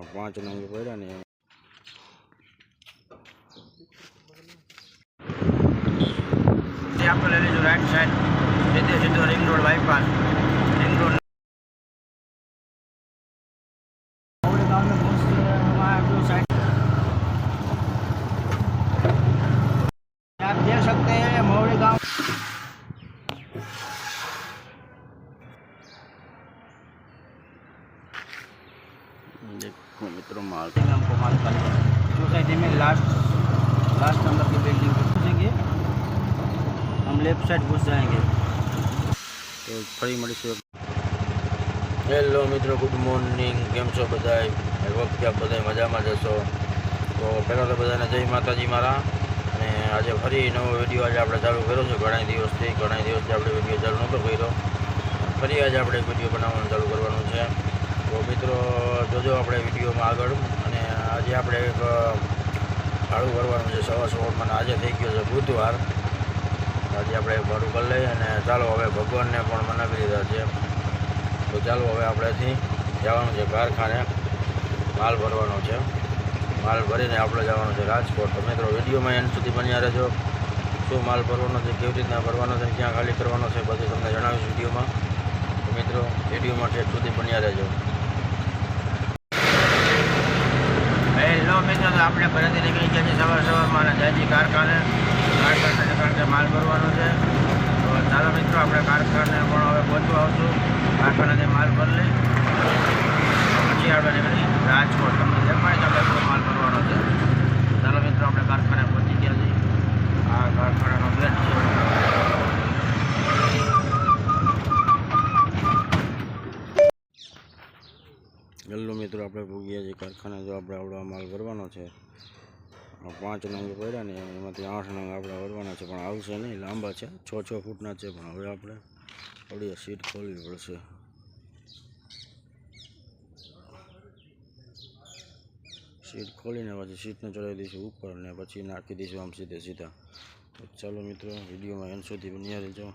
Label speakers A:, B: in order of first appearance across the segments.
A: அப்புறம் சொன்னாங்க போயிடா
B: நீ आपको ले लीजिए राइट साइड सीधे सीधे ring road bypass ring road आप देख सकते हैं मौड़ी गांव
A: દેખો મિત્રો માલ
B: हमको माल करना सोसाइटी में लास्ट लास्ट नंबर की बिल्डिंग पे घुसेंगे हम लेफ्ट साइड घुस जाएंगे
A: તો ફરી મળીશું હેલો મિત્રો ગુડ મોર્નિંગ કેમ છો બધાય એ વખતે આપ બધા મજામાં જશો તો પહેલાં તો બધાને જય માતાજી મારા અને આજે ફરી નવો વિડીયો આજે આપણે ચાલુ કર્યો છે ઘણા દિવસથી ઘણા દિવસથી આપણે વિડીયો ચાલુ નહોતો કર્યો ફરી આજે આપણે એક વિડીયો બનાવવાનું ચાલુ કરવાનું છે તો મિત્રો જોજો આપણે વિડીયોમાં આગળ અને આજે આપણે એક ભાડું કરવાનું છે, સવા સોળમાં આજે થઈ ગયો છે બુધવાર. આજે આપણે ભાડું કરી લઈએ અને ચાલો હવે ભગવાનને પણ મનાવી દીધા છે. તો ચાલો હવે આપણેથી જવાનું છે કારખાને. માલ ભરવાનો છે. માલ ભરીને આપણે જવાનું છે રાજકોટ. તો મિત્રો, વિડીયોમાં એન્ડ સુધી બન્યા રહેજો. શું માલ ભરવાનો છે, કેવી રીતના ભરવાનો છે, ક્યાં ખાલી કરવાનો છે, બધું તમને જણાવીશ વિડીયોમાં. મિત્રો, વિડીયોમાં ઠેઠ સુધી બન્યા રહેજો.
B: મિત્રો તો આપણે ઘરેથી નીકળી ગયા છીએ સવાર સવારમાં અને છે કારખાને. કારખાને કારણ કે માલ ભરવાનો છે. તો ચાલો મિત્રો, આપણે કારખાને પણ હવે પહોંચવા આવશું. કારખાનાથી માલ ભરી લઈ. પછી આપણે નીકળી રાજકોટ. તમને દેખાય છે આપણે એટલો માલ ભરવાનો છે ચાલો મિત્રો આપણે કારખાને પહોંચી ગયા છીએ આ કારખાનાનો ગેટ છે
A: હેલો મિત્રો, આપણે ભૂગ્યા છીએ કારખાને. જો આપણે આવડવા માલ ભરવાનો છે પાંચ નંગ પડ્યા ને એમાંથી આઠ નંગ આપણે ભરવાના છે, પણ આવશે નહીં, લાંબા છે, છ છ ફૂટના છે, પણ હવે આપણે થોડી સીટ ખોલવી પડશે. સીટ ખોલીને પછી સીટને ચડાવી દઈશું ઉપર ને પછી નાખી દઈશું આમ સીધે સીધા. ચાલો મિત્રો, વિડીયોમાં એન સુધી બન્યા રહેજો.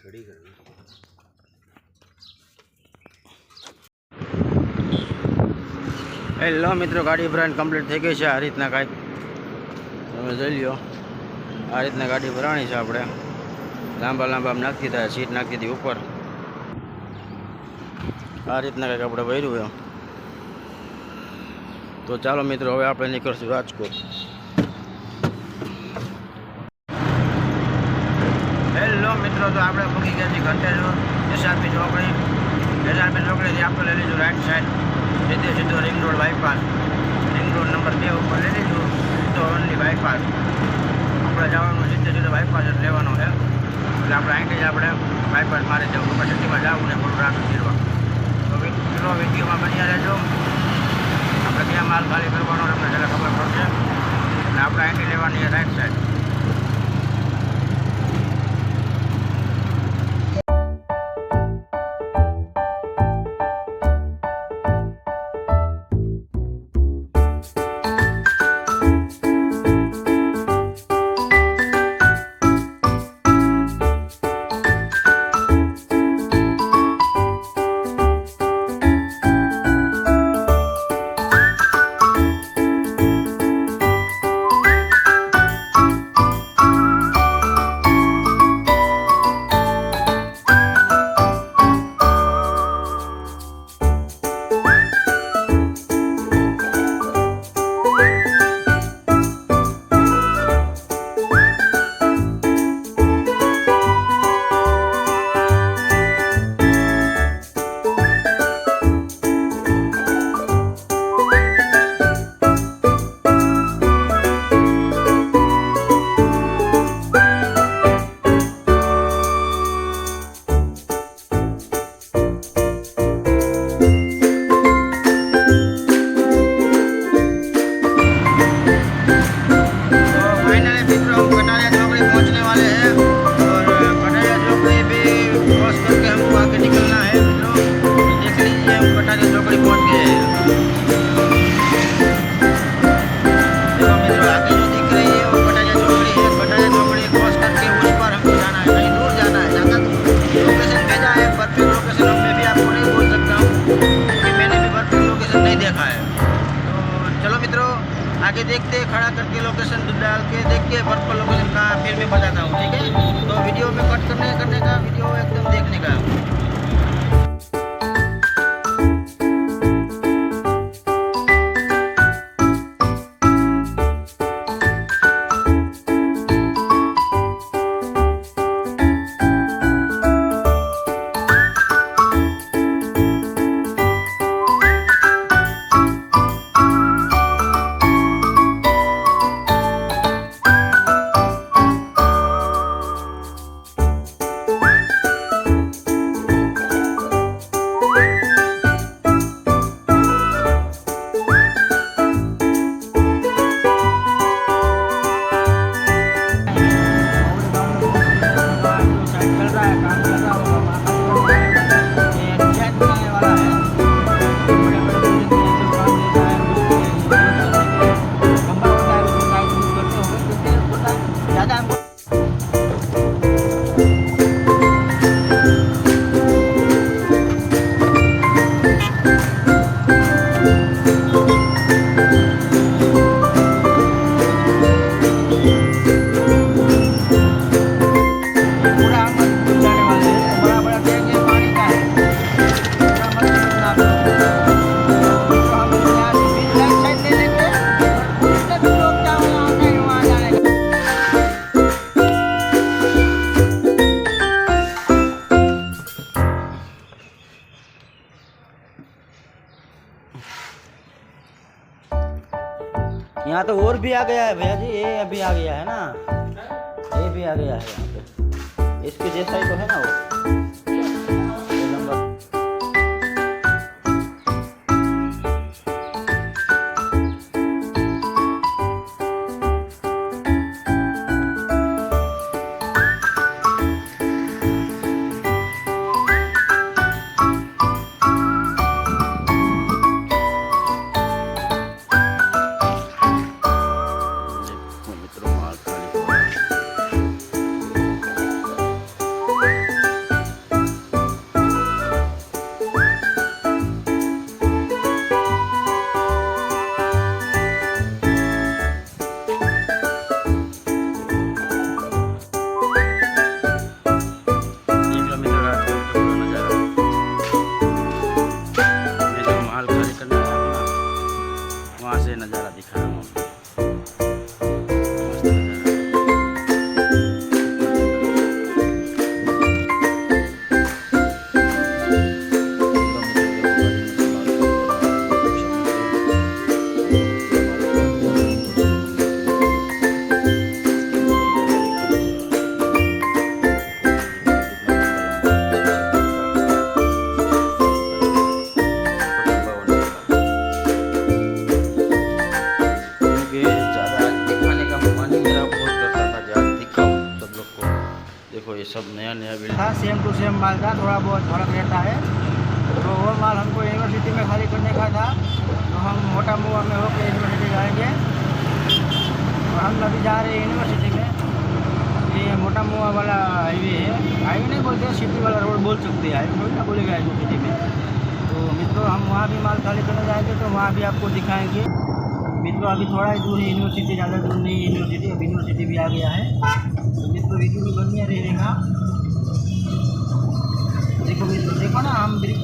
A: ખડી કરવી
B: હેલો મિત્રો, ગાડી ભરાણ કમ્પ્લીટ થઈ ગઈ છે. આ રીતના કાંઈક
A: તમે જોઈ લ્યો.
B: આ રીતના ગાડી ભરાણી છે આપણે. લાંબા લાંબા આમ નાખી દીધા, સીટ નાખી હતી ઉપર.
A: આ રીતના કંઈક આપણે ભર્યું એમ. તો ચાલો મિત્રો, હવે આપણે નીકળશું રાજકોટ
B: હેલો મિત્રો તો આપણે ફૂકી ગયા છીએ ઘંટેશ્વર એસઆરપી ચોકડી. એસઆરપી ચોકડીથી આપણે લઈ લીધું રાઈટ સાઈડ સીધે સીધો ring road bypass ring road number બે ઉપર લઈ લીધું. સીધો ઓનલી બાયપાસ આપણે જવાનું સીધે સીધો બાયપાસ જ લેવાનો છે. એટલે આપણે અહીંથી જ આપણે બાયપાસ મારી જવું આપણે સિટીમાં જવું ને થોડું રાખ ફેરવા. તો મિત્રો વિડીયોમાં બન્યા રહેજો. આપણે ક્યાં માલ ખાલી કરવાનો તમને જરા ખબર પડશે. એટલે આપણે અહીંથી લેવાની રાઈટ સાઈડ देखते खड़ा करके लोकेशन डाल के देख के पर्पल लोकेशन का फिर मैं बताता हूँ ठीक है तो वीडियो में कट करने करने का वीडियो एकदम देखने का यहाँ तो और भी आ गया है भैया जी ये अभी आ गया है ना ये भी आ गया है यहाँ पे इसके जैसा ही तो है ना वो
A: सब नया नया बिल्डिंग
B: था सेम टू सेम माल था, थोड़ा बहुत फ़र्क रहता है। तो वो माल हमको यूनिवर्सिटी में खाली करने का था। तो हम मोटा मुआ में होकर यूनिवर्सिटी जाएँगे। और हम अभी जा रहे हैं यूनिवर्सिटी में। ये मोटा मुआ वाला हाईवे है। हाईवे नहीं बोलते सिटी वाला रोड बोल सकते हैं। हाईवे ना बोलेगा यूनिवर्सिटी में। तो मित्रों, हम वहाँ भी माल खाली करने जाएँगे तो वहाँ भी आपको दिखाएँगे। मित्रों अभी थोड़ा ही दूर है यूनिवर्सिटी ज़्यादा दूर नहीं है यूनिवर्सिटी अब यूनिवर्सिटी भी आ गया है तो मित्रों वीडियो में बनिए रहेगा देखो मित्रों देखो ना हम ब्रिज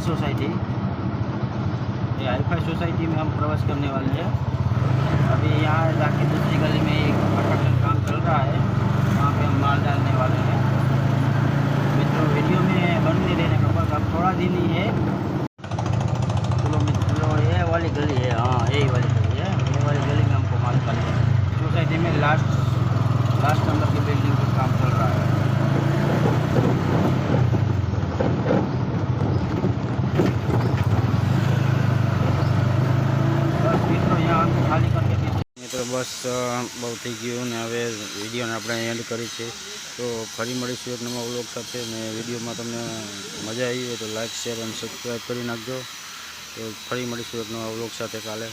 B: ये नील सोसाइटी ये हाईफाई सोसाइटी में हम प्रवेश करने वाले हैं अभी यहाँ जाके दूसरी गली में एक कंस्ट्रक्शन काम चल रहा है वहाँ पे हम माल डालने वाले हैं मित्रों वीडियो में बन नहीं रहने का बस अब थोड़ा दिन ही है
A: મિત્રો, બસ બહુ થઈ ગયું ને હવે વિડીયોને આપણે એન્ડ કરી છે. તો ફરી મળીશું એક નવા વ્લોગ સાથે ને વિડીયોમાં તમને મજા આવી હોય તો લાઇક શેર અને સબસ્ક્રાઈબ કરી નાખજો. તો ફરી મળીશું એક નવા વ્લોગ સાથે કાલે.